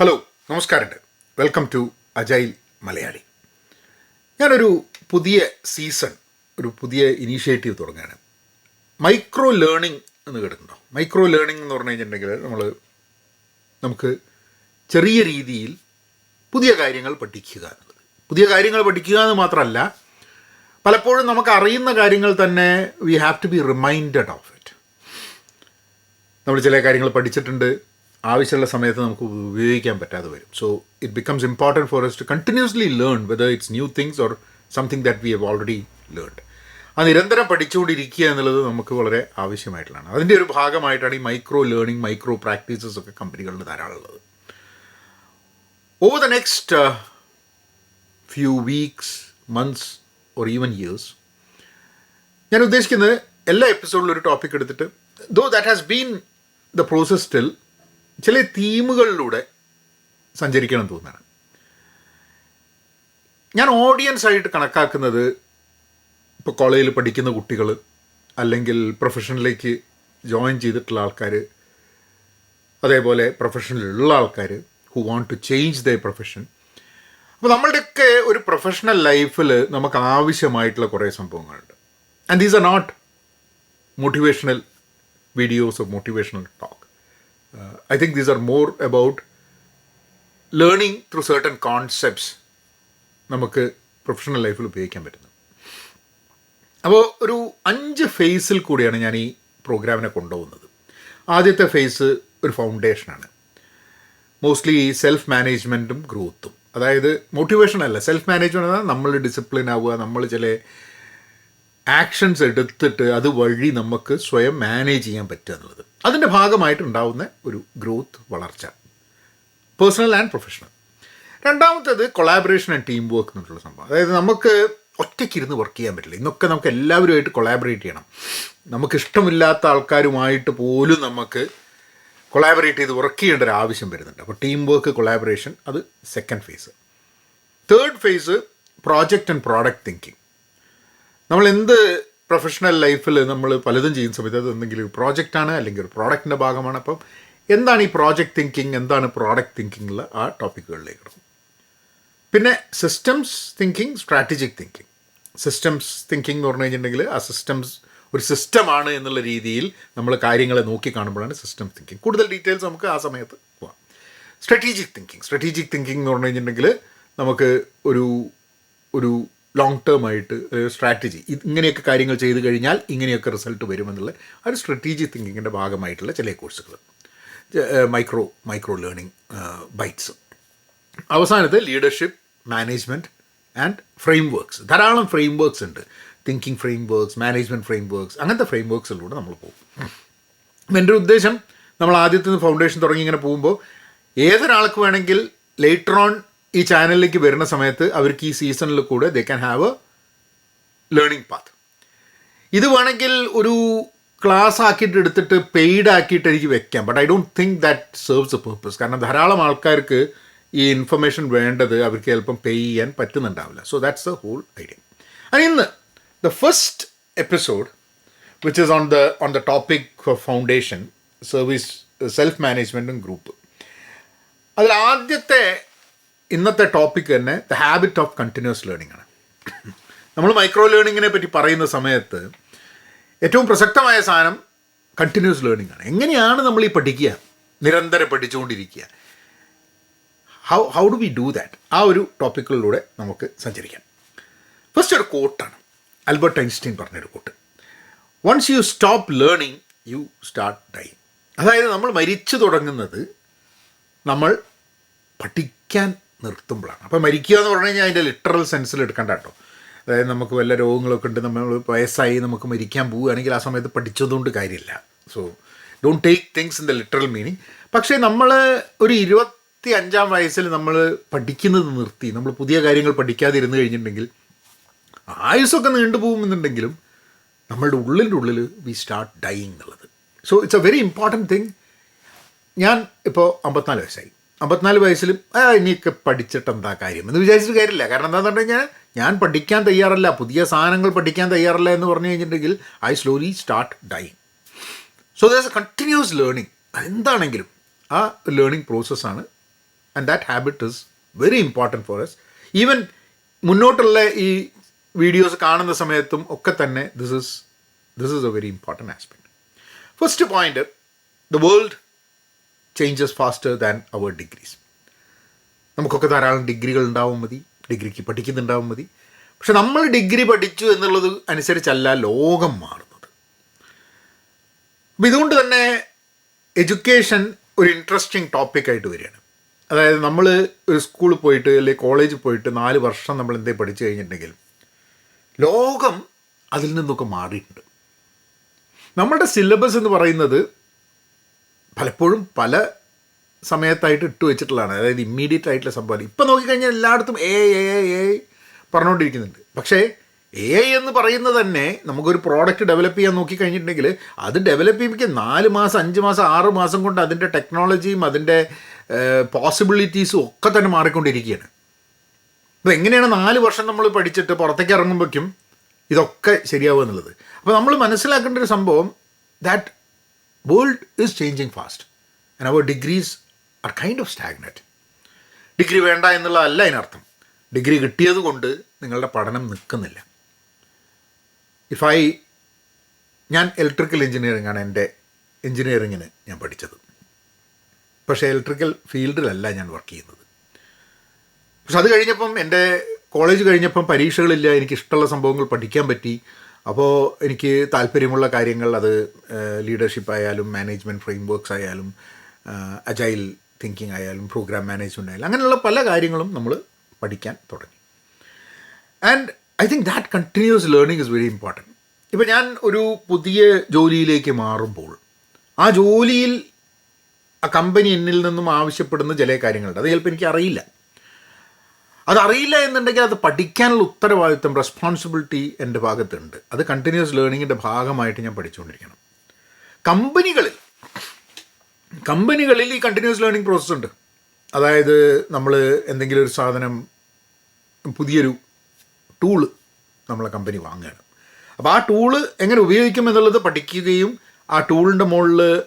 Hello നമസ്കാരമുണ്ട്. Welcome to agile Malayali ഞാനൊരു പുതിയ സീസൺ ഒരു പുതിയ ഇനീഷ്യേറ്റീവ് തുടങ്ങുകയാണ് മൈക്രോ ലേണിംഗ് എന്ന് കേട്ടിട്ടുണ്ടോ? മൈക്രോ ലേണിംഗ് എന്ന് പറഞ്ഞു കഴിഞ്ഞിട്ടുണ്ടെങ്കിൽ നമ്മൾ നമുക്ക് ചെറിയ രീതിയിൽ പുതിയ കാര്യങ്ങൾ പഠിക്കുക എന്നുള്ളത്. പുതിയ കാര്യങ്ങൾ പഠിക്കുക എന്ന് മാത്രമല്ല പലപ്പോഴും നമുക്ക് അറിയുന്ന കാര്യങ്ങൾ തന്നെ we have to be reminded of it നമ്മൾ ചില കാര്യങ്ങൾ പഠിച്ചിട്ടുണ്ട് ആവശ്യമുള്ള സമയത്ത് നമുക്ക് ഉപയോഗിക്കാൻ പറ്റാതെ വരും. So it becomes important for us to continuously learn whether it's new things or something that we have already learned ആ നിരന്തരം പഠിച്ചുകൊണ്ടിരിക്കുക എന്നുള്ളത് നമുക്ക് വളരെ ആവശ്യമായിട്ടുള്ളതാണ്. അതിന്റെ ഒരു ഭാഗമായിട്ടാണ് ഈ മൈക്രോ ലേണിംഗ് മൈക്രോ പ്രാക്ടീസസ് ഒക്കെ കമ്പനികളിൽ ധാരാളം ഉള്ളത് over the next few weeks months or even years ഞാൻ ഉദ്ദേശിക്കുന്നത് എല്ലാ എപ്പിസോഡിലും ഒരു ടോപ്പിക് എടുത്തിട്ട് though that has been the process still ചില തീമുകളിലൂടെ സഞ്ചരിക്കണം തോന്നുന്നതാണ്. ഞാൻ ഓഡിയൻസ് ആയിട്ട് കണക്കാക്കുന്നത് ഇപ്പോൾ കോളേജിൽ പഠിക്കുന്ന കുട്ടികൾ അല്ലെങ്കിൽ പ്രൊഫഷനിലേക്ക് ജോയിൻ ചെയ്തിട്ടുള്ള ആൾക്കാർ അതേപോലെ പ്രൊഫഷനിലുള്ള ആൾക്കാർ who want to change the profession അപ്പോൾ നമ്മളുടെയൊക്കെ ഒരു പ്രൊഫഷണൽ ലൈഫിൽ നമുക്ക് ആവശ്യമായിട്ടുള്ള കുറേ സംഭവങ്ങളുണ്ട്. And these are not motivational videos of motivational talk I think these are more about learning through certain concepts നമുക്ക് പ്രൊഫഷണൽ ലൈഫിൽ ഉപയോഗിക്കാൻ പറ്റുന്നത്. അപ്പോൾ ഒരു അഞ്ച് ഫേസിൽ കൂടിയാണ് ഞാൻ ഈ പ്രോഗ്രാമിനെ കൊണ്ടുപോകുന്നത്. ആദ്യത്തെ ഫേസ് ഒരു ഫൗണ്ടേഷനാണ് മോസ്റ്റ്ലി ഈ സെൽഫ് മാനേജ്മെന്റും ഗ്രോത്തും അതായത് മോട്ടിവേഷൻ അല്ല സെൽഫ് മാനേജ്മെന്റ് എന്നാൽ നമ്മൾ ഡിസിപ്ലിൻ ആവുക നമ്മൾ ചില ആക്ഷൻസ് എടുത്തിട്ട് അതുവഴി നമുക്ക് സ്വയം മാനേജ് ചെയ്യാൻ പറ്റുക എന്നുള്ളത്. അതിന്റെ ഭാഗമായിട്ടുണ്ടാവുന്ന ഒരു ഗ്രോത്ത് വളർച്ച. പേഴ്സണൽ ആൻഡ് പ്രൊഫഷണൽ രണ്ടാമത്തേത് കൊളാബറേഷൻ ആൻഡ് ടീം വർക്ക് എന്നുള്ള സംഭവം. അതായത് നമുക്ക് ഒറ്റയ്ക്കിരുന്ന് വർക്ക് ചെയ്യാൻ പറ്റില്ല. ഇന്നൊക്കെ നമുക്ക് എല്ലാവരുമായിട്ട് കൊളാബറേറ്റ് ചെയ്യണം. നമുക്ക് ഇഷ്ടമില്ലാത്ത ആൾക്കാരുമായിട്ട് പോലും നമുക്ക് കൊളാബറേറ്റ് ചെയ്ത് വർക്ക് ചെയ്യേണ്ട ഒരു ആവശ്യം വരുന്നുണ്ട്. അപ്പോൾ ടീം വർക്ക് കൊളാബറേഷൻ അത് second phase third phase project and product thinking നമ്മൾ എന്ത് പ്രൊഫഷണൽ ലൈഫിൽ നമ്മൾ പലതും ചെയ്യുന്ന സമയത്ത് അത് എന്തെങ്കിലും ഒരു പ്രോജക്റ്റാണ് അല്ലെങ്കിൽ ഒരു പ്രോഡക്റ്റിന്റെ ഭാഗമാണ്. അപ്പം എന്താണ് ഈ പ്രോജക്റ്റ് തിങ്കിങ് എന്താണ് പ്രോഡക്റ്റ് തിങ്കിങ് ഉള്ള ആ ടോപ്പിക്കുകളിലേക്ക് പിന്നെ systems thinking strategic thinking systems thinking എന്ന് പറഞ്ഞു കഴിഞ്ഞിട്ടുണ്ടെങ്കിൽ ആ സിസ്റ്റംസ് ഒരു സിസ്റ്റമാണ് എന്നുള്ള രീതിയിൽ നമ്മൾ കാര്യങ്ങളെ നോക്കി കാണുമ്പോഴാണ് സിസ്റ്റം തിങ്കിങ് കൂടുതൽ ഡീറ്റെയിൽസ് നമുക്ക് ആ സമയത്ത് പോവാം. സ്ട്രാറ്റജിക് തിങ്കിങ് സ്ട്രാറ്റജിക് തിങ്കിങ് എന്ന് പറഞ്ഞു കഴിഞ്ഞിട്ടുണ്ടെങ്കിൽ നമുക്ക് ഒരു ഒരു ലോങ് ടേം ആയിട്ട് സ്ട്രാറ്റജി ഇങ്ങനെയൊക്കെ കാര്യങ്ങൾ ചെയ്തു കഴിഞ്ഞാൽ ഇങ്ങനെയൊക്കെ റിസൾട്ട് വരുമെന്നുള്ള ആ ഒരു സ്ട്രാറ്റജി തിങ്കിങ്ങിന്റെ ഭാഗമായിട്ടുള്ള ചില കോഴ്സുകൾ മൈക്രോ മൈക്രോ ലേണിംഗ് ബൈറ്റ്സ് അവസാനത്ത് leadership management and frameworks ധാരാളം ഫ്രെയിം വർക്ക്സ് ഉണ്ട്. Thinking frameworks management frameworks അങ്ങനത്തെ ഫ്രെയിം വർക്ക്സിലൂടെ നമ്മൾ പോകും. എന്റെ ഉദ്ദേശം നമ്മൾ ആദ്യത്തെ ഫൗണ്ടേഷൻ തുടങ്ങി ഇങ്ങനെ പോകുമ്പോൾ ഏതൊരാൾക്ക് വേണമെങ്കിൽ ലേറ്റർ ഓൺ ഈ ചാനലിലേക്ക് വരുന്ന സമയത്ത് അവർക്ക് ഈ സീസണിൽ കൂടെ they can have a learning path ഇത് വേണമെങ്കിൽ ഒരു ക്ലാസ് ആക്കിയിട്ട് എടുത്തിട്ട് പെയ്ഡ് ആക്കിയിട്ട് എനിക്ക് വെക്കാം. But I don't think that serves a purpose കാരണം ധാരാളം ആൾക്കാർക്ക് ഈ ഇൻഫർമേഷൻ വേണ്ടത് അവർക്ക് ചിലപ്പം പേ ചെയ്യാൻ പറ്റുന്നുണ്ടാവില്ല. So that's the whole idea അത് ഇന്ന് the first episode which is on the on the topic for foundation service self മാനേജ്മെന്റും ഗ്രൂപ്പ് അതിൽ ആദ്യത്തെ ഇന്നത്തെ ടോപ്പിക് തന്നെ the habit of continuous learning ആണ്. നമ്മൾ മൈക്രോ ലേണിങ്ങിനെ പറ്റി പറയുന്ന സമയത്ത് ഏറ്റവും പ്രസക്തമായ സാധനം കണ്ടിന്യൂസ് ലേണിംഗ് ആണ്. എങ്ങനെയാണ് നമ്മൾ ഈ പഠിക്കുക? നിരന്തരം പഠിച്ചുകൊണ്ടിരിക്കുക. How how do we do that ആ ഒരു ടോപ്പിക്കുകളിലൂടെ നമുക്ക് സഞ്ചരിക്കാം. ഫസ്റ്റ് ഒരു കോട്ടാണ് ആൽബർട്ട് ഐൻസ്റ്റീൻ പറഞ്ഞൊരു quote once you stop learning you start die അതായത് നമ്മൾ മരിച്ചു തുടങ്ങുന്നത് നമ്മൾ പഠിക്കാൻ നിർത്തുമ്പോഴാണ്. അപ്പോൾ മരിക്കുക എന്ന് പറഞ്ഞു കഴിഞ്ഞാൽ അതിന്റെ ലിറ്ററൽ സെൻസിൽ എടുക്കണ്ട കേട്ടോ. അതായത് നമുക്ക് വല്ല രോഗങ്ങളൊക്കെ ഉണ്ട് നമ്മൾ വയസ്സായി നമുക്ക് മരിക്കാൻ പോവുകയാണെങ്കിൽ ആ സമയത്ത് പഠിച്ചതുകൊണ്ട് കാര്യമില്ല. So don't take things in the literal meaning പക്ഷേ നമ്മൾ ഒരു ഇരുപത്തി അഞ്ചാം വയസ്സിൽ നമ്മൾ പഠിക്കുന്നത് നിർത്തി നമ്മൾ പുതിയ കാര്യങ്ങൾ പഠിക്കാതിരുന്നു കഴിഞ്ഞിട്ടുണ്ടെങ്കിൽ ആയുസ്സൊക്കെ നീണ്ടു പോകുമെന്നുണ്ടെങ്കിലും നമ്മളുടെ ഉള്ളിന്റെ ഉള്ളിൽ വി സ്റ്റാർട്ട് ഡൈയിങ് എന്നുള്ളത്. So it's a very important thing ഞാൻ ഇപ്പോൾ അമ്പത്തിനാല് വയസ്സായി. അമ്പത്തിനാല് വയസ്സിലും ആ ഇനിയൊക്കെ പഠിച്ചിട്ട് എന്താ കാര്യം എന്ന് വിചാരിച്ചിട്ട് കാര്യമില്ല. കാരണം എന്താണെന്ന് പറഞ്ഞു കഴിഞ്ഞാൽ ഞാൻ പഠിക്കാൻ തയ്യാറല്ല പുതിയ സാധനങ്ങൾ പഠിക്കാൻ തയ്യാറല്ല എന്ന് പറഞ്ഞു കഴിഞ്ഞിട്ടുണ്ടെങ്കിൽ I slowly start dying so thus a continuous learning എന്താണെങ്കിലും ആ ലേണിംഗ് പ്രോസസ്സാണ് and that habit is very important for us even മുന്നോട്ടുള്ള ഈ വീഡിയോസ് കാണുന്ന സമയത്തും ഒക്കെ തന്നെ this is this is a very important aspect first point the world changes faster than our degrees നമുക്കൊക്കെ ധാരാളം ഡിഗ്രികൾ ഉണ്ടാവും മതി. ഡിഗ്രിക്ക് പഠിക്കുന്നുണ്ടാവും മതി. പക്ഷെ നമ്മൾ ഡിഗ്രി പഠിച്ചു എന്നുള്ളത് അനുസരിച്ചല്ല ലോകം മാറുന്നത്. അപ്പം ഇതുകൊണ്ട് തന്നെ എഡ്യൂക്കേഷൻ ഒരു ഇൻട്രസ്റ്റിംഗ് ടോപ്പിക്കായിട്ട് വരികയാണ്. അതായത് നമ്മൾ ഒരു സ്കൂളിൽ പോയിട്ട് അല്ലെങ്കിൽ കോളേജിൽ പോയിട്ട് നാല് വർഷം നമ്മൾ എന്തേ പഠിച്ചു കഴിഞ്ഞിട്ടുണ്ടെങ്കിൽ ലോകം അതിൽ നിന്നൊക്കെ മാറിയിട്ടുണ്ട്. നമ്മളുടെ സിലബസ് എന്ന് പറയുന്നത് പലപ്പോഴും പല സമയത്തായിട്ട് ഇട്ട് വെച്ചിട്ടുള്ളതാണ്. അതായത് ഇമ്മീഡിയറ്റ് ആയിട്ടുള്ള സംഭവം ഇപ്പം നോക്കിക്കഴിഞ്ഞാൽ എല്ലായിടത്തും എ എ എ പറഞ്ഞുകൊണ്ടിരിക്കുന്നുണ്ട്. പക്ഷേ എ ഐ എന്ന് പറയുന്നത് തന്നെ നമുക്കൊരു പ്രോഡക്റ്റ് ഡെവലപ്പ് ചെയ്യാൻ നോക്കിക്കഴിഞ്ഞിട്ടുണ്ടെങ്കിൽ അത് ഡെവലപ്പ് ചെയ്യുമ്പോൾ നാല് മാസം അഞ്ച് മാസം ആറ് മാസം കൊണ്ട് അതിന്റെ ടെക്നോളജിയും അതിന്റെ പോസിബിലിറ്റീസും ഒക്കെ തന്നെ മാറിക്കൊണ്ടിരിക്കുകയാണ്. അപ്പോൾ എങ്ങനെയാണ് നാല് വർഷം നമ്മൾ പഠിച്ചിട്ട് പുറത്തേക്ക് ഇറങ്ങുമ്പോഴേക്കും ഇതൊക്കെ ശരിയാവുക എന്നുള്ളത്? അപ്പോൾ നമ്മൾ മനസ്സിലാക്കേണ്ട ഒരു സംഭവം that world is changing fast and our degrees are kind of stagnant degree വേണ്ട എന്നുള്ളതല്ല അതിനർത്ഥം. ഡിഗ്രി കിട്ടിയത് കൊണ്ട് നിങ്ങളുടെ പഠനം നിൽക്കുന്നില്ല. ഇഫ് ഐ ഞാൻ ഇലക്ട്രിക്കൽ എഞ്ചിനീയറിംഗ് ആണ് എന്റെ എഞ്ചിനീയറിങ്ങിന് ഞാൻ പഠിച്ചത്. പക്ഷേ ഇലക്ട്രിക്കൽ ഫീൽഡിലല്ല ഞാൻ വർക്ക് ചെയ്യുന്നത്. പക്ഷെ അത് കഴിഞ്ഞപ്പം എന്റെ കോളേജ് കഴിഞ്ഞപ്പം പരീക്ഷകളില്ല എനിക്ക് ഇഷ്ടമുള്ള സംഭവങ്ങൾ പഠിക്കാൻ പറ്റി. അപ്പോൾ എനിക്ക് താല്പര്യമുള്ള കാര്യങ്ങൾ അത് ലീഡർഷിപ്പ് ആയാലും മാനേജ്മെന്റ് ഫ്രെയിം വർക്ക്സ് ആയാലും അജൈൽ തിങ്കിങ് ആയാലും പ്രോഗ്രാം മാനേജ്മെന്റ് ആയാലും അങ്ങനെയുള്ള പല കാര്യങ്ങളും നമ്മൾ പഠിക്കാൻ തുടങ്ങി. And I think that continuous learning is very important ഇപ്പോൾ ഞാൻ ഒരു പുതിയ ജോലിയിലേക്ക് മാറുമ്പോൾ ആ ജോലിയിൽ ആ കമ്പനി എന്നിൽ നിന്നും ആവശ്യപ്പെടുന്ന ചില കാര്യങ്ങളുണ്ട്. അത് ചിലപ്പോൾ എനിക്ക് അറിയില്ല അതറിയില്ല എന്നുണ്ടെങ്കിൽ അത് പഠിക്കാനുള്ള ഉത്തരവാദിത്വം റെസ്പോൺസിബിലിറ്റി എന്റെ ഭാഗത്തുണ്ട്. അത് കണ്ടിന്യൂസ് ലേണിങ്ങിന്റെ ഭാഗമായിട്ട് ഞാൻ പഠിച്ചുകൊണ്ടിരിക്കണം. കമ്പനികളിൽ കമ്പനികളിൽ ഈ കണ്ടിന്യൂസ് ലേണിംഗ് പ്രോസസ്സ് ഉണ്ട്. അതായത് നമ്മൾ എന്തെങ്കിലും ഒരു സാധനം പുതിയൊരു ടൂൾ നമ്മളെ കമ്പനി വാങ്ങുകയാണ്. അപ്പോൾ ആ ടൂൾ എങ്ങനെ ഉപയോഗിക്കും എന്നുള്ളത് പഠിക്കുകയും ആ ടൂളിന്റെ മുകളിൽ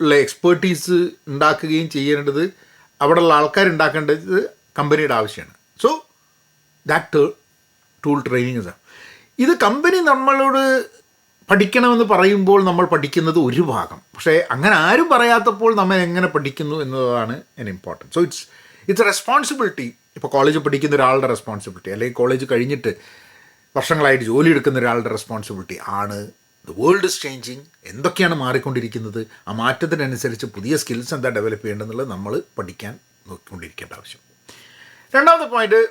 ഉള്ള എക്സ്പേർട്ടീസ് ഉണ്ടാക്കുകയും ചെയ്യേണ്ടത് അവിടെയുള്ള ആൾക്കാരുണ്ടാക്കേണ്ടത് കമ്പനിയുടെ ആവശ്യമാണ്. സോ ദാറ്റ് ടൂൾ ട്രെയിനിങ് ഇത് കമ്പനി നമ്മളോട് പഠിക്കണമെന്ന് പറയുമ്പോൾ നമ്മൾ പഠിക്കുന്നത് ഒരു ഭാഗം. പക്ഷേ അങ്ങനെ ആരും പറയാത്തപ്പോൾ നമ്മൾ എങ്ങനെ പഠിക്കുന്നു എന്നതാണ് an important so it's it's responsibility ഇപ്പോൾ കോളേജ് പഠിക്കുന്ന ഒരാളുടെ റെസ്പോൺസിബിലിറ്റി അല്ലെങ്കിൽ കോളേജ് കഴിഞ്ഞിട്ട് വർഷങ്ങളായിട്ട് ജോലി എടുക്കുന്ന ഒരാളുടെ റെസ്പോൺസിബിലിറ്റി ആണ്. ദ വേൾഡ് ഇസ് ചേഞ്ചിങ് എന്തൊക്കെയാണ് മാറിക്കൊണ്ടിരിക്കുന്നത്? ആ മാറ്റത്തിനനുസരിച്ച് പുതിയ സ്കിൽസ് എന്താ ഡെവലപ്പ് ചെയ്യേണ്ടതെന്നുള്ളത് നമ്മൾ പഠിക്കാൻ നോക്കിക്കൊണ്ടിരിക്കേണ്ട ആവശ്യം. രണ്ടാമത്തെ point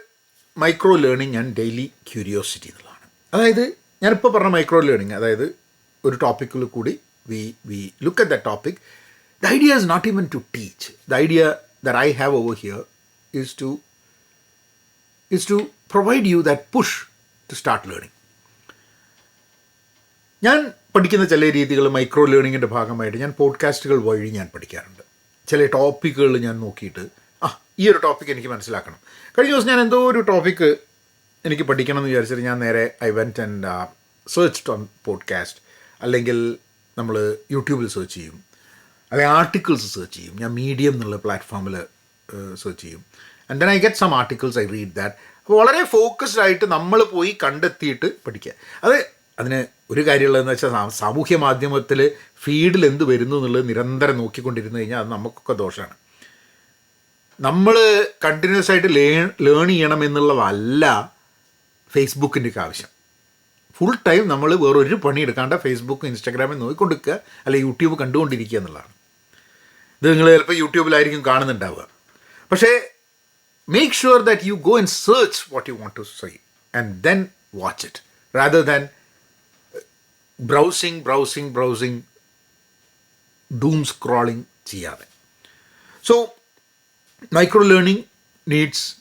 micro learning and daily curiosity എന്നുള്ളതാണ്. അതായത് ഞാനിപ്പോൾ പറഞ്ഞ മൈക്രോ ലേണിങ് അതായത് ഒരു ടോപ്പിക്കിൽ കൂടി we we look at the topic the idea is not even to teach the idea that I have over here is to is to provide you that push to start learning ഞാൻ പഠിക്കുന്ന ചില രീതികൾ micro ലേണിങ്ങിന്റെ ഭാഗമായിട്ട് ഞാൻ പോഡ്കാസ്റ്റുകൾ വഴി ഞാൻ പഠിക്കാറുണ്ട്. ചില ടോപ്പിക്കുകൾ ഞാൻ നോക്കിയിട്ട് ഈ ഒരു ടോപ്പിക്ക് എനിക്ക് മനസ്സിലാക്കണം. കഴിഞ്ഞ ദിവസം ഞാൻ എന്തോ ഒരു ടോപ്പിക്ക് എനിക്ക് പഠിക്കണം എന്ന് വിചാരിച്ചിട്ട് ഞാൻ നേരെ I went and search on podcast അല്ലെങ്കിൽ നമ്മൾ യൂട്യൂബിൽ സെർച്ച് ചെയ്യും. അല്ലെങ്കിൽ ആർട്ടിക്കിൾസ് സെർച്ച് ചെയ്യും. ഞാൻ മീഡിയം എന്നുള്ള പ്ലാറ്റ്ഫോമിൽ സെർച്ച് ചെയ്യും. And then I get some articles I read that അപ്പോൾ വളരെ ഫോക്കസ്ഡ് ആയിട്ട് നമ്മൾ പോയി കണ്ടെത്തിയിട്ട് പഠിക്കുക അത് അതിന് ഒരു കാര്യമുള്ളതെന്ന് വെച്ചാൽ സാമൂഹ്യ മാധ്യമത്തിൽ ഫീഡിൽ എന്ത് വരുന്നു എന്നുള്ളത് നിരന്തരം നോക്കിക്കൊണ്ടിരുന്നു കഴിഞ്ഞാൽ അത് നമുക്കൊക്കെ ദോഷമാണ് നമ്മൾ കണ്ടിന്യൂസ് ആയിട്ട് ലേൺ ലേൺ ചെയ്യണം എന്നുള്ളതല്ല ഫേസ്ബുക്കിന്റെയൊക്കെ ആവശ്യം. ഫുൾ ടൈം നമ്മൾ വേറൊരു പണി എടുക്കാണ്ട് ഫേസ്ബുക്ക് ഇൻസ്റ്റാഗ്രാമിൽ നോക്കിക്കൊണ്ടിരിക്കുക അല്ലെങ്കിൽ യൂട്യൂബ് കണ്ടുകൊണ്ടിരിക്കുക എന്നുള്ളതാണ്. ഇത് നിങ്ങൾ ചിലപ്പോൾ യൂട്യൂബിലായിരിക്കും കാണുന്നുണ്ടാവുക. പക്ഷേ make sure that you go and search what you want to see and then watch it rather than browsing browsing browsing doom scrolling ചെയ്യാതെ. So micro learning needs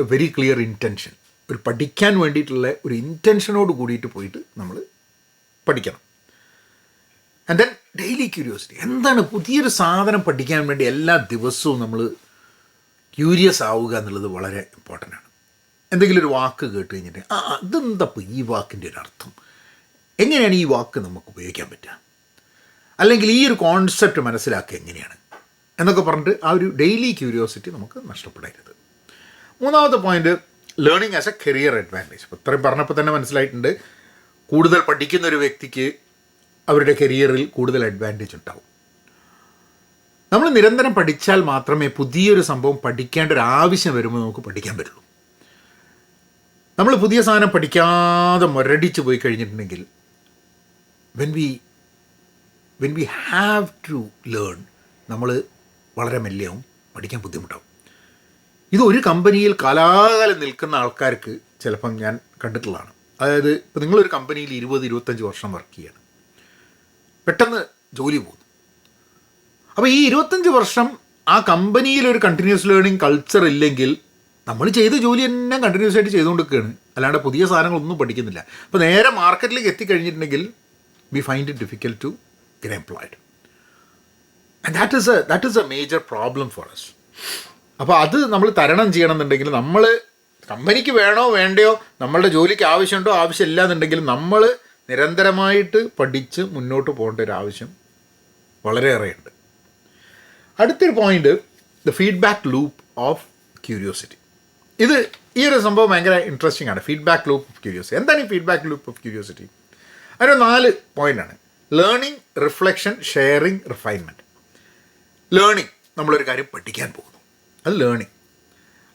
a very clear intention ഒരു പഠിക്കാൻ വേണ്ടിയിട്ടുള്ള ഒരു ഇന്റൻഷനോട് കൂടിയിട്ട് പോയിട്ട് നമ്മൾ പഠിക്കണം. And then daily curiosity എന്താണ് പുതിയൊരു സാധനം പഠിക്കാൻ വേണ്ടി എല്ലാ ദിവസവും നമ്മൾ ക്യൂരിയസ് ആവുക എന്നുള്ളത് വളരെ ഇമ്പോർട്ടന്റ് ആണ്. എന്തെങ്കിലും ഒരു വാക്ക് കേട്ട് കഴിഞ്ഞിട്ട് ആ അതെന്താ ഇപ്പോൾ ഈ വാക്കിന്റെ ഒരു അർത്ഥം? എങ്ങനെയാണ് ഈ വാക്ക് നമുക്ക് ഉപയോഗിക്കാൻ പറ്റുക? അല്ലെങ്കിൽ ഈ ഒരു കോൺസെപ്റ്റ് മനസ്സിലാക്കുക എങ്ങനെയാണ്? എന്നൊക്കെ പറഞ്ഞിട്ട് ആ ഒരു ഡെയിലി ക്യൂരിയോസിറ്റി നമുക്ക് നഷ്ടപ്പെടരുത്. മൂന്നാമത്തെ point learning as a career advantage അപ്പോൾ ഇത്രയും പറഞ്ഞപ്പോൾ തന്നെ മനസ്സിലായിട്ടുണ്ട്. കൂടുതൽ പഠിക്കുന്ന ഒരു വ്യക്തിക്ക് അവരുടെ കരിയറിൽ കൂടുതൽ അഡ്വാന്റേജ് ഉണ്ടാവും. നമ്മൾ നിരന്തരം പഠിച്ചാൽ മാത്രമേ പുതിയൊരു സംഭവം പഠിക്കേണ്ട ഒരു ആവശ്യം വരുമ്പോൾ നമുക്ക് പഠിക്കാൻ പറ്റുള്ളൂ. നമ്മൾ പുതിയ സാധനം പഠിക്കാതെ മുരടിച്ച് പോയി കഴിഞ്ഞിട്ടുണ്ടെങ്കിൽ when we when we have to learn നമ്മൾ വളരെ മെല്ലെയാവും പഠിക്കാൻ ബുദ്ധിമുട്ടാവും. ഇത് ഒരു കമ്പനിയിൽ കാലാകാലം നിൽക്കുന്ന ആൾക്കാർക്ക് ചിലപ്പം ഞാൻ കണ്ടിട്ടുള്ളതാണ്. അതായത് ഇപ്പോൾ നിങ്ങളൊരു കമ്പനിയിൽ ഇരുപത് ഇരുപത്തഞ്ച് വർഷം വർക്ക് ചെയ്യാണ്. പെട്ടെന്ന് ജോലി പോകും അപ്പോൾ ഈ ഇരുപത്തഞ്ച് വർഷം ആ കമ്പനിയിൽ ഒരു കണ്ടിന്യൂസ് ലേണിംഗ് കൾച്ചർ ഇല്ലെങ്കിൽ നമ്മൾ ചെയ്ത ജോലി തന്നെ കണ്ടിന്യൂസ് ആയിട്ട് ചെയ്തുകൊണ്ടിരിക്കുകയാണ്. അല്ലാണ്ട് പുതിയ സാധനങ്ങളൊന്നും പഠിക്കുന്നില്ല. അപ്പോൾ നേരെ മാർക്കറ്റിലേക്ക് എത്തിക്കഴിഞ്ഞിട്ടുണ്ടെങ്കിൽ we find it difficult to get employed that is a that is a major problem for us അപ്പോൾ അത് നമ്മൾ തരണം ചെയ്യണം എന്നുണ്ടെങ്കിൽ നമ്മൾ കമ്പനിക്ക് വേണോ വേണ്ടയോ നമ്മളുടെ ജോലിക്ക് ആവശ്യമുണ്ടോ ആവശ്യമില്ല എന്നുണ്ടെങ്കിൽ നമ്മൾ നിരന്തരമായിട്ട് പഠിച്ച് മുന്നോട്ട് പോകേണ്ട ഒരു ആവശ്യം വളരെയേറെയുണ്ട്. അടുത്തൊരു point the feedback loop of curiosity ഇത് ഈ ഒരു സംഭവം ഭയങ്കര ഇൻട്രസ്റ്റിംഗ് ആണ്. ഫീഡ്ബാക്ക് ലൂപ്പ് ഓഫ് ക്യൂരിയോസിറ്റി എന്താണ് ഈ ഫീഡ്ബാക്ക് ലൂപ്പ് ഓഫ് ക്യൂരിയോസിറ്റി അതിന് നാല് പോയിന്റാണ് learning reflection sharing refinement learning നമ്മളൊരു കാര്യം പഠിക്കാൻ പോകുന്നു. അത് ലേണിംഗ്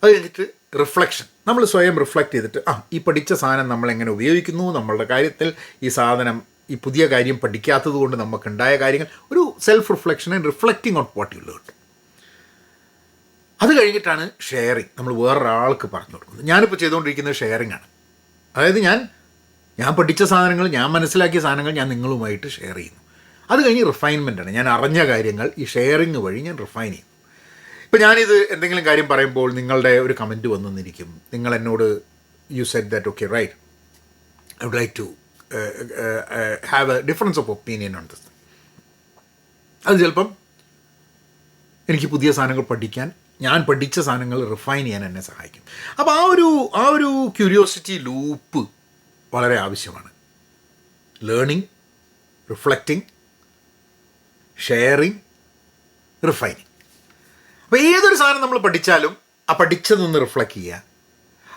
അത് കഴിഞ്ഞിട്ട് റിഫ്ലക്ഷൻ നമ്മൾ സ്വയം റിഫ്ലക്റ്റ് ചെയ്തിട്ട് ആ ഈ പഠിച്ച സാധനം നമ്മളെങ്ങനെ ഉപയോഗിക്കുന്നു? നമ്മളുടെ കാര്യത്തിൽ ഈ സാധനം ഈ പുതിയ കാര്യം പഠിക്കാത്തത് കൊണ്ട് നമുക്കുണ്ടായ കാര്യങ്ങൾ. ഒരു self reflection and reflecting on what you learn അത് കഴിഞ്ഞിട്ടാണ് ഷെയറിങ് നമ്മൾ വേറൊരാൾക്ക് പറഞ്ഞു കൊടുക്കുന്നത്. ഞാനിപ്പോൾ ചെയ്തുകൊണ്ടിരിക്കുന്നത് ഷെയറിംഗ് ആണ്. അതായത് ഞാൻ ഞാൻ പഠിച്ച സാധനങ്ങൾ ഞാൻ മനസ്സിലാക്കിയ സാധനങ്ങൾ ഞാൻ നിങ്ങളുമായിട്ട് ഷെയർ ചെയ്യുന്നു. അത് കഴിഞ്ഞ് റിഫൈൻമെന്റ് ആണ്. ഞാൻ അറിഞ്ഞ കാര്യങ്ങൾ ഈ ഷെയറിങ് വഴി ഞാൻ റിഫൈൻ ചെയ്യും. ഇപ്പോൾ ഞാനിത് എന്തെങ്കിലും കാര്യം പറയുമ്പോൾ നിങ്ങളുടെ ഒരു കമന്റ് വന്നിരിക്കും. നിങ്ങൾ എന്നോട് you said that okay right I would like to have a difference of opinion on this അത് ചിലപ്പം എനിക്ക് പുതിയ സാധനങ്ങൾ പഠിക്കാൻ ഞാൻ പഠിച്ച സാധനങ്ങൾ റിഫൈൻ ചെയ്യാൻ എന്നെ സഹായിക്കും. അപ്പോൾ ആ ഒരു ആ ഒരു ക്യൂരിയോസിറ്റി ലൂപ്പ് വളരെ ആവശ്യമാണ്. ലേണിങ് റിഫ്ലക്റ്റിംഗ് ഷെയറിങ് റിഫൈനിങ് അപ്പോൾ ഏതൊരു സാധനം നമ്മൾ പഠിച്ചാലും ആ പഠിച്ചതൊന്ന് റിഫ്ലക്റ്റ് ചെയ്യുക.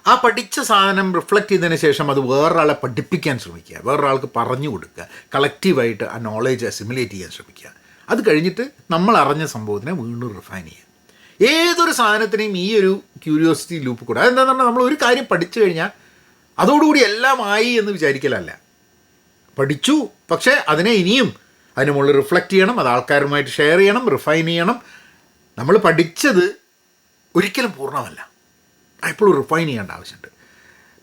ആ പഠിച്ച സാധനം റിഫ്ലക്റ്റ് ചെയ്തതിന് ശേഷം അത് വേറൊരാളെ പഠിപ്പിക്കാൻ ശ്രമിക്കുക. വേറൊരാൾക്ക് പറഞ്ഞു കൊടുക്കുക. കളക്റ്റീവായിട്ട് ആ നോളേജ് അസിമുലേറ്റ് ചെയ്യാൻ ശ്രമിക്കുക. അത് കഴിഞ്ഞിട്ട് നമ്മൾ അറിഞ്ഞ സംഭവത്തിനെ വീണ്ടും റിഫൈൻ ചെയ്യുക. ഏതൊരു സാധനത്തിനെയും ഈ ഒരു ക്യൂരിയോസിറ്റി ലൂപ്പ് കൂടെ അതെന്താണെന്ന് പറഞ്ഞാൽ നമ്മൾ ഒരു കാര്യം പഠിച്ചു കഴിഞ്ഞാൽ അതോടുകൂടി എല്ലാം ആയി എന്ന് വിചാരിക്കലല്ല. പഠിച്ചു പക്ഷേ അതിനെ ഇനിയും അതിന് മുകളിൽ റിഫ്ലക്റ്റ് ചെയ്യണം അത് ആൾക്കാരുമായിട്ട് ഷെയർ ചെയ്യണം റിഫൈൻ ചെയ്യണം. നമ്മൾ പഠിച്ചത് ഒരിക്കലും പൂർണമല്ല. എപ്പോഴും റിഫൈൻ ചെയ്യേണ്ട ആവശ്യമുണ്ട്.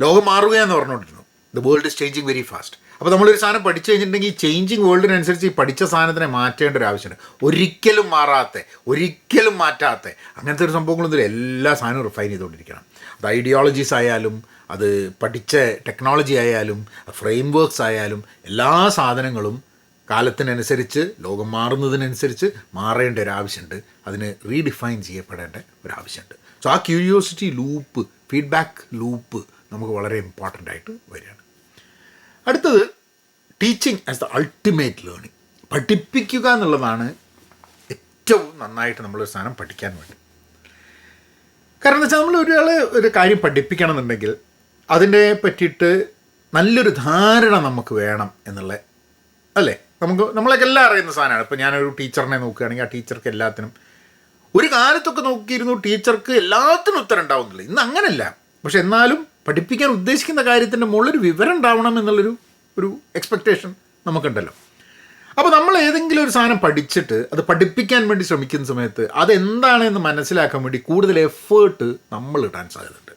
ലോകം മാറുകയെന്ന് പറഞ്ഞുകൊണ്ടിരുന്നു. The world is changing very fast അപ്പോൾ നമ്മളൊരു സാധനം പഠിച്ചു കഴിഞ്ഞിട്ടുണ്ടെങ്കിൽ ഈ ചേഞ്ചിങ് വേൾഡിനനുസരിച്ച് ഈ പഠിച്ച സാധനത്തിനെ മാറ്റേണ്ട ഒരു ആവശ്യമുണ്ട്. ഒരിക്കലും മാറാത്ത ഒരിക്കലും മാറ്റാത്ത. അങ്ങനത്തെ ഒരു സംഭവങ്ങളൊന്നുമില്ല എല്ലാ സാധനവും റിഫൈൻ ചെയ്തുകൊണ്ടിരിക്കണം. അത് ഐഡിയോളജീസ് ആയാലും അത് പഠിച്ച ടെക്നോളജി ആയാലും ഫ്രെയിം വർക്ക്സ് ആയാലും എല്ലാ സാധനങ്ങളും കാലത്തിനനുസരിച്ച് ലോകം മാറുന്നതിനനുസരിച്ച് മാറേണ്ട ഒരു ആവശ്യമുണ്ട്. അതിന് റീഡിഫൈൻ ചെയ്യപ്പെടേണ്ട ഒരു ആവശ്യമുണ്ട്. സോ ആ ക്യൂരിയോസിറ്റി ലൂപ്പ് ഫീഡ്ബാക്ക് ലൂപ്പ് നമുക്ക് വളരെ ഇമ്പോർട്ടന്റ് ആയിട്ട് വരികയാണ്. അടുത്തത് teaching as the ultimate learning പഠിപ്പിക്കുക എന്നുള്ളതാണ് ഏറ്റവും നന്നായിട്ട് നമ്മളൊരു സാധനം പഠിക്കാൻ വേണ്ടി. കാരണം എന്താ വെച്ചാൽ നമ്മൾ ഒരു കാര്യം പഠിപ്പിക്കണം എന്നുണ്ടെങ്കിൽ അതിനെ പറ്റിയിട്ട് നല്ലൊരു ധാരണ നമുക്ക് വേണം എന്നുള്ള അല്ലേ? നമുക്ക് നമ്മളൊക്കെ എല്ലാം അറിയുന്ന സാധനമാണ്. ഇപ്പോൾ ഞാനൊരു ടീച്ചറിനെ നോക്കുകയാണെങ്കിൽ ആ ടീച്ചർക്ക് എല്ലാത്തിനും ഒരു കാലത്തൊക്കെ നോക്കിയിരുന്നു ടീച്ചർക്ക് എല്ലാത്തിനും ഉത്തരം ഉണ്ടാവുന്നില്ല. ഇന്ന് അങ്ങനല്ല. പക്ഷെ എന്നാലും പഠിപ്പിക്കാൻ ഉദ്ദേശിക്കുന്ന കാര്യത്തിന്റെ മുകളിലൊരു വിവരം ഉണ്ടാവണം എന്നുള്ളൊരു ഒരു എക്സ്പെക്റ്റേഷൻ നമുക്കുണ്ടല്ലോ. അപ്പോൾ നമ്മൾ ഏതെങ്കിലും ഒരു സാധനം പഠിച്ചിട്ട് അത് പഠിപ്പിക്കാൻ വേണ്ടി ശ്രമിക്കുന്ന സമയത്ത് അതെന്താണെന്ന് മനസ്സിലാക്കാൻ വേണ്ടി കൂടുതൽ എഫേർട്ട് നമ്മൾ ഇടാൻ സാധ്യതയുണ്ട്.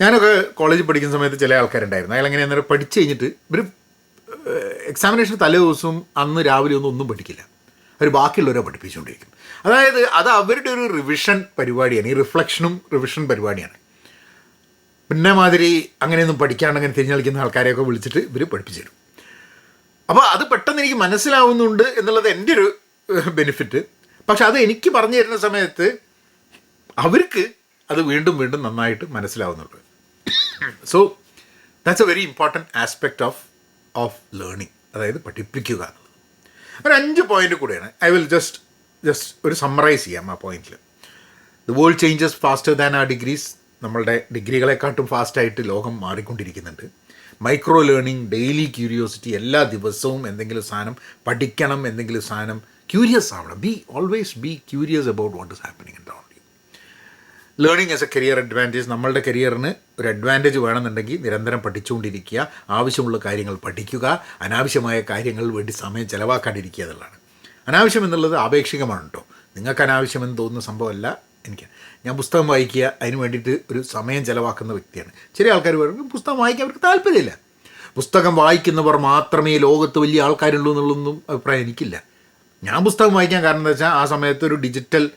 ഞാനൊക്കെ കോളേജിൽ പഠിക്കുന്ന സമയത്ത് ചില ആൾക്കാരുണ്ടായിരുന്നു. അയാൾ എങ്ങനെയാണെന്ന് പഠിച്ചു കഴിഞ്ഞിട്ട് ഇവർ എക്സാമിനേഷൻ തലേ ദിവസവും അന്ന് രാവിലെ ഒന്നും ഒന്നും പഠിക്കില്ല. അവർ ബാക്കിയുള്ളവരെ പഠിപ്പിച്ചുകൊണ്ടിരിക്കും. അതായത് അത് അവരുടെ ഒരു റിവിഷൻ പരിപാടിയാണ്. ഈ റിഫ്ലക്ഷനും റിവിഷൻ പരിപാടിയാണ്. പിന്നെ മാതിരി അങ്ങനെയൊന്നും പഠിക്കാണ്ട് അങ്ങനെ തിരിഞ്ഞളിക്കുന്ന ആൾക്കാരെയൊക്കെ വിളിച്ചിട്ട് ഇവർ പഠിപ്പിച്ചു തരും. അപ്പോൾ അത് പെട്ടെന്ന് എനിക്ക് മനസ്സിലാവുന്നുണ്ട് എന്നുള്ളത് എന്റെ ഒരു ബെനിഫിറ്റ് പക്ഷെ അത് എനിക്ക് പറഞ്ഞു തരുന്ന സമയത്ത് അവർക്ക് അത് വീണ്ടും വീണ്ടും നന്നായിട്ട് മനസ്സിലാവുന്നുണ്ട്. So that's a very important aspect of of learning അതായത് പഠിപ്പിക്കുക. ഒരു അഞ്ച് പോയിന്റ് കൂടെയാണ്. ഐ വിൽ ജസ്റ്റ് ജസ്റ്റ് ഒരു സമ്മറൈസ് ചെയ്യാം ആ പോയിന്റിൽ the world changes faster than ആ ഡിഗ്രീസ് നമ്മളുടെ ഡിഗ്രികളെക്കാട്ടും ഫാസ്റ്റായിട്ട് ലോകം മാറിക്കൊണ്ടിരിക്കുന്നുണ്ട്. മൈക്രോ ലേണിംഗ് ഡെയിലി ക്യൂരിയോസിറ്റി എല്ലാ ദിവസവും എന്തെങ്കിലും സാധനം പഠിക്കണം എന്തെങ്കിലും സാധനം ക്യൂരിയസ് ആവണം. Be always be curious about what is happening in only learning as a career advantage നമ്മളുടെ കരിയറിന് ഒരു അഡ്വാന്റേജ് വേണമെന്നുണ്ടെങ്കിൽ നിരന്തരം പഠിച്ചുകൊണ്ടിരിക്കുക ആവശ്യമുള്ള കാര്യങ്ങൾ പഠിക്കുക അനാവശ്യമായ കാര്യങ്ങൾ വേണ്ടി സമയം ചിലവാക്കാണ്ടിരിക്കുക എന്നുള്ളതാണ്. അനാവശ്യം എന്നുള്ളത് ആപേക്ഷികമാണ് കേട്ടോ നിങ്ങൾക്ക് അനാവശ്യമെന്ന് തോന്നുന്ന സംഭവമല്ല എനിക്ക്. ഞാൻ പുസ്തകം വായിക്കുക അതിന് വേണ്ടിയിട്ട് ഒരു സമയം ചിലവാക്കുന്ന വ്യക്തിയാണ്. ചില ആൾക്കാർ പറയുന്നത് പുസ്തകം വായിക്കാൻ അവർക്ക് താല്പര്യമില്ല. പുസ്തകം വായിക്കുന്നവർ മാത്രമേ ലോകത്ത് വലിയ ആൾക്കാരുള്ളൂ എന്നുള്ളൊന്നും അഭിപ്രായം എനിക്കില്ല. ഞാൻ പുസ്തകം വായിക്കാൻ കാരണം എന്താ വെച്ചാൽ ആ സമയത്ത് ഒരു ഡിജിറ്റൽ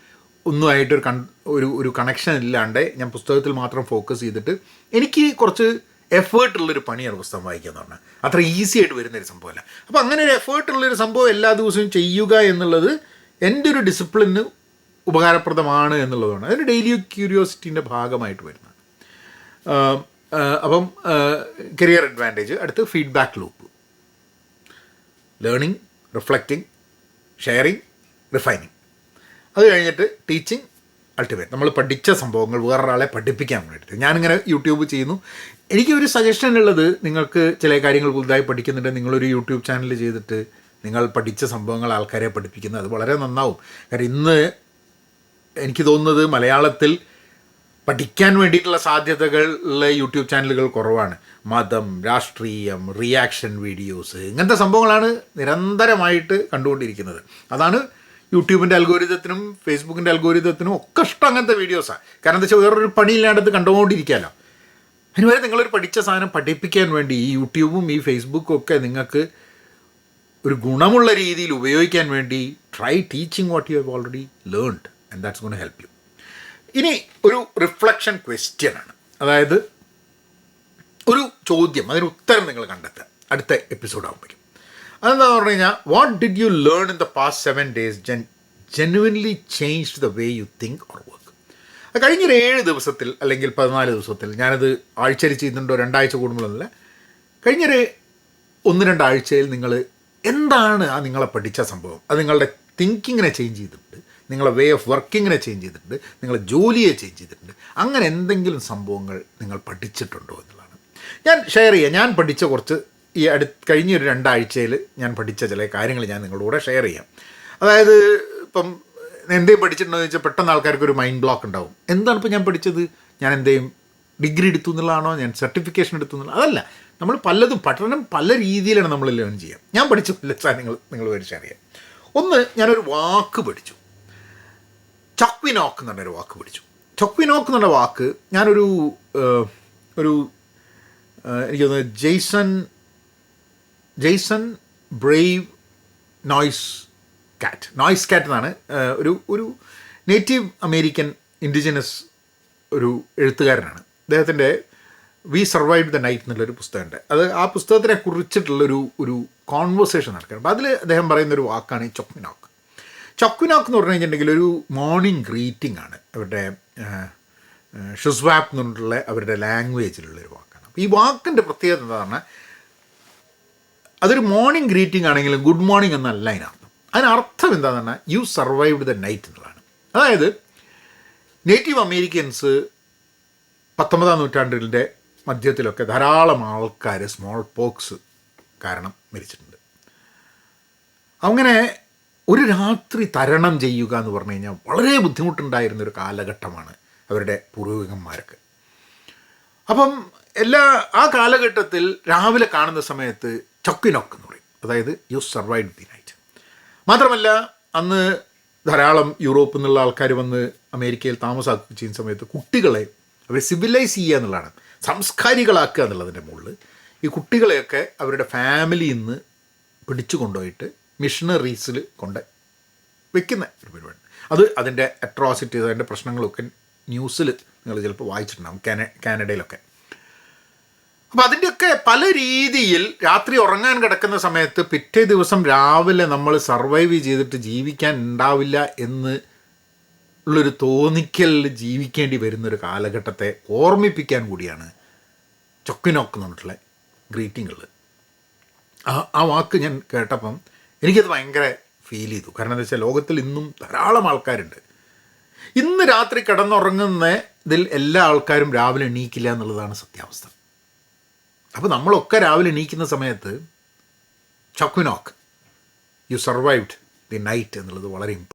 ഒന്നുമായിട്ടൊരു കൺ ഒരു ഒരു കണക്ഷൻ ഇല്ലാണ്ട് ഞാൻ പുസ്തകത്തിൽ മാത്രം ഫോക്കസ് ചെയ്തിട്ട് എനിക്ക് കുറച്ച് എഫേർട്ടുള്ളൊരു പണിയാണ് പുസ്തകം വായിക്കുക എന്ന് പറഞ്ഞാൽ അത്ര ഈസി ആയിട്ട് വരുന്നൊരു സംഭവമല്ല. അപ്പോൾ അങ്ങനെ ഒരു എഫേർട്ടുള്ളൊരു സംഭവം എല്ലാ ദിവസവും ചെയ്യുക എന്നുള്ളത് എന്റെ ഒരു ഡിസിപ്ലിന് ഉപകാരപ്രദമാണ് എന്നുള്ളതാണ്. അതൊരു ഡെയിലി ക്യൂരിയോസിറ്റീന്റെ ഭാഗമായിട്ട് വരുന്നത് അപ്പം കരിയർ അഡ്വാന്റേജ് അടുത്ത് feedback loop learning reflecting sharing refining അത് കഴിഞ്ഞിട്ട് ടീച്ചിങ് അൾട്ടിമേറ്റ് നമ്മൾ പഠിച്ച സംഭവങ്ങൾ വേറൊരാളെ പഠിപ്പിക്കാൻ വേണ്ടിയിട്ട്. ഞാനിങ്ങനെ യൂട്യൂബ് ചെയ്യുന്നു. എനിക്ക് ഒരു സജഷൻ ഉള്ളത് നിങ്ങൾക്ക് ചില കാര്യങ്ങൾ പുതുതായി പഠിക്കുന്നുണ്ട്. നിങ്ങളൊരു യൂട്യൂബ് ചാനൽ ചെയ്തിട്ട് നിങ്ങൾ പഠിച്ച സംഭവങ്ങൾ ആൾക്കാരെ പഠിപ്പിക്കുന്നത് അത് വളരെ നന്നാവും. കാരണം ഇന്ന് എനിക്ക് തോന്നുന്നത് മലയാളത്തിൽ പഠിക്കാൻ വേണ്ടിയിട്ടുള്ള സാധ്യതകളുള്ള യൂട്യൂബ് ചാനലുകൾ കുറവാണ്. മതം രാഷ്ട്രീയം റിയാക്ഷൻ വീഡിയോസ് ഇങ്ങനത്തെ സംഭവങ്ങളാണ് നിരന്തരമായിട്ട് കണ്ടുകൊണ്ടിരിക്കുന്നത്. അതാണ് യൂട്യൂബിന്റെ അൽഗോരിതത്തിനും ഫേസ്ബുക്കിന്റെ അൽഗോരിതത്തിനും ഒക്കെ ഇഷ്ടം അങ്ങനത്തെ വീഡിയോസാണ് കാരണം എന്താ വെച്ചാൽ വേറൊരു പണിയില്ലാണ്ടത് കണ്ടുകൊണ്ടിരിക്കാമല്ലോ അതിനുവരെ നിങ്ങളൊരു പഠിച്ച സാധനം പഠിപ്പിക്കാൻ വേണ്ടി ഈ യൂട്യൂബും ഈ ഫേസ്ബുക്കും ഒക്കെ നിങ്ങൾക്ക് ഒരു ഗുണമുള്ള രീതിയിൽ ഉപയോഗിക്കാൻ വേണ്ടി try teaching what you have already learned and that's gonna help you ഇനി ഒരു റിഫ്ലക്ഷൻ ക്വസ്റ്റ്യൻ ആണ്. അതായത് ഒരു ചോദ്യം അതിന് ഉത്തരം നിങ്ങൾ കണ്ടെത്തുക. അടുത്ത എപ്പിസോഡ് ആകുമ്പോഴേക്കും അതെന്താ പറഞ്ഞു കഴിഞ്ഞാൽ what did you learn in the past seven days gen genuinely change the way you think or work കഴിഞ്ഞൊരു ഏഴ് ദിവസത്തിൽ അല്ലെങ്കിൽ പതിനാല് ദിവസത്തിൽ ഞാനത് ആഴ്ചയിൽ ചെയ്യുന്നുണ്ടോ രണ്ടാഴ്ച കൂടുമ്പോഴല്ല കഴിഞ്ഞൊരു ഒന്ന് രണ്ടാഴ്ചയിൽ നിങ്ങൾ എന്താണ് ആ നിങ്ങളെ പഠിച്ച സംഭവം? അത് നിങ്ങളുടെ തിങ്കിങ്ങിനെ ചേഞ്ച് ചെയ്തിട്ടുണ്ട്. നിങ്ങളെ വേ ഓഫ് വർക്കിങ്ങിനെ ചേഞ്ച് ചെയ്തിട്ടുണ്ട്. നിങ്ങളെ ജോലിയെ ചേഞ്ച് ചെയ്തിട്ടുണ്ട്. അങ്ങനെ എന്തെങ്കിലും സംഭവങ്ങൾ നിങ്ങൾ പഠിച്ചിട്ടുണ്ടോ എന്നുള്ളതാണ്. ഞാൻ ഷെയർ ചെയ്യാം. ഞാൻ പഠിച്ച കുറച്ച് ഈ അടു കഴിഞ്ഞ ഒരു രണ്ടാഴ്ചയിൽ ഞാൻ പഠിച്ച ചില കാര്യങ്ങൾ ഞാൻ നിങ്ങളുടെ കൂടെ ഷെയർ ചെയ്യാം. അതായത് ഇപ്പം എന്തേ പഠിച്ചിട്ടുണ്ടോ എന്ന് വെച്ചാൽ പെട്ടെന്ന് ആൾക്കാർക്ക് ഒരു മൈൻഡ് ബ്ലോക്ക് ഉണ്ടാവും. എന്താണ് ഇപ്പോൾ ഞാൻ പഠിച്ചത്? ഞാൻ എന്തെയും ഡിഗ്രി എടുത്തു എന്നുള്ളതാണോ? ഞാൻ സർട്ടിഫിക്കേഷൻ എടുത്തു എന്നുള്ള അതല്ല നമ്മൾ പലതും പഠനം പല രീതിയിലാണ് നമ്മൾ ലേൺ ചെയ്യുക. ഞാൻ പഠിച്ച പല സാധനങ്ങൾ നിങ്ങൾ ചെയ്യാം. ഒന്ന് ഞാനൊരു വാക്ക് പഠിച്ചു. ചക്വിനോക്ക് എന്ന് പറഞ്ഞൊരു വാക്ക് പഠിച്ചു. ചക്വിനോക്ക് എന്നുള്ള വാക്ക് ഞാനൊരു ഒരു എനിക്ക് തോന്നുന്നു Jason Jason brave noise cat noise cat എന്നാണ് ഒരു ഒരു നേറ്റീവ് അമേരിക്കൻ ഇൻഡിജിനസ് ഒരു എഴുത്തുകാരനാണ്. അദ്ദേഹത്തിന്റെ വി സർവൈവ് ദ നൈറ്റ് എന്നുള്ളൊരു പുസ്തകമുണ്ട്. അത് ആ പുസ്തകത്തിനെ കുറിച്ചിട്ടുള്ളൊരു ഒരു കോൺവെർസേഷൻ നടക്കുകയാണ്. അപ്പോൾ അതിൽ അദ്ദേഹം പറയുന്നൊരു വാക്കാണ് ഈ ചൊക്വിനോക്ക് ചൊക്വിനോക്ക് എന്ന് പറഞ്ഞു കഴിഞ്ഞിട്ടുണ്ടെങ്കിൽ ഒരു മോർണിംഗ് ഗ്രീറ്റിംഗ് ആണ്. അവരുടെ ഷുസ്വാപ്പ് എന്നുള്ള അവരുടെ ലാംഗ്വേജിലുള്ളൊരു വാക്കാണ്. അപ്പോൾ ഈ വാക്കിന്റെ പ്രത്യേകത എന്താണ് അതൊരു മോർണിംഗ് ഗ്രീറ്റിംഗ് ആണെങ്കിലും ഗുഡ് മോർണിംഗ് എന്നല്ല അതിനർത്ഥം. അതിനർത്ഥം എന്താണെന്ന് പറഞ്ഞാൽ യു സർവൈവ്ഡ് ദ നൈറ്റ് എന്നുള്ളതാണ് അതായത് നേറ്റീവ് അമേരിക്കൻസ് പത്തൊമ്പതാം നൂറ്റാണ്ടിന്റെ മധ്യത്തിലൊക്കെ ധാരാളം ആൾക്കാർ സ്മോൾ പോക്സ് കാരണം മരിച്ചിട്ടുണ്ട്. അങ്ങനെ ഒരു രാത്രി തരണം ചെയ്യുക എന്ന് പറഞ്ഞു കഴിഞ്ഞാൽ വളരെ ബുദ്ധിമുട്ടുണ്ടായിരുന്ന ഒരു കാലഘട്ടമാണ് അവരുടെ പൂർവികന്മാർക്ക് അപ്പം എല്ലാ ആ കാലഘട്ടത്തിൽ രാവിലെ കാണുന്ന സമയത്ത് ചൊക്കിനൊക്ക് എന്ന് പറയും. അതായത് യു സർവൈവ് ദി നൈറ്റ് മാത്രമല്ല അന്ന് ധാരാളം യൂറോപ്പിൽ നിന്നുള്ള ആൾക്കാർ വന്ന് അമേരിക്കയിൽ താമസാക്കുകയും ചെയ്യുന്ന സമയത്ത് കുട്ടികളെ അവരെ സിവിലൈസ് ചെയ്യുക എന്നുള്ളതാണ്. സംസ്കാരികളാക്കുക എന്നുള്ളതിന്റെ മുകളിൽ ഈ കുട്ടികളെയൊക്കെ അവരുടെ ഫാമിലിയിൽ നിന്ന് പിടിച്ചു കൊണ്ടുപോയിട്ട് മിഷണറീസിൽ കൊണ്ട് വെക്കുന്ന ഒരു പരിപാടി. അത് അതിന്റെ അട്രോസിറ്റീസ് അതിന്റെ പ്രശ്നങ്ങളൊക്കെ ന്യൂസിൽ നിങ്ങൾ ചിലപ്പോൾ വായിച്ചിട്ടുണ്ടാകും കാന കാനഡയിലൊക്കെ. അപ്പോൾ അതിന്റെയൊക്കെ പല രീതിയിൽ രാത്രി ഉറങ്ങാൻ കിടക്കുന്ന സമയത്ത് പിറ്റേ ദിവസം രാവിലെ നമ്മൾ സർവൈവ് ചെയ്തിട്ട് ജീവിക്കാൻ ഉണ്ടാവില്ല എന്ന് ഉള്ളൊരു തോന്നിക്കലിൽ ജീവിക്കേണ്ടി വരുന്നൊരു കാലഘട്ടത്തെ ഓർമ്മിപ്പിക്കാൻ കൂടിയാണ് ചൊക്കിനോക്ക് എന്ന് പറഞ്ഞിട്ടുള്ള ഗ്രീറ്റിങ്ങുകൾ ആ ആ വാക്ക് ഞാൻ കേട്ടപ്പം എനിക്കത് ഭയങ്കര ഫീൽ ചെയ്തു. കാരണം എന്താ വെച്ചാൽ ലോകത്തിൽ ഇന്നും ധാരാളം ആൾക്കാരുണ്ട്. ഇന്ന് രാത്രി കിടന്നുറങ്ങുന്ന ഇതിൽ എല്ലാ ആൾക്കാരും രാവിലെ എണീക്കില്ല എന്നുള്ളതാണ് സത്യാവസ്ഥ. അപ്പോൾ നമ്മളൊക്കെ രാവിലെ എണീക്കുന്ന സമയത്ത് ചക്വിനോക്ക് യു സർവൈവ്ഡ് ദി നൈറ്റ് എന്നുള്ളത് വളരെ ഇമ്പോർട്ടന്റ്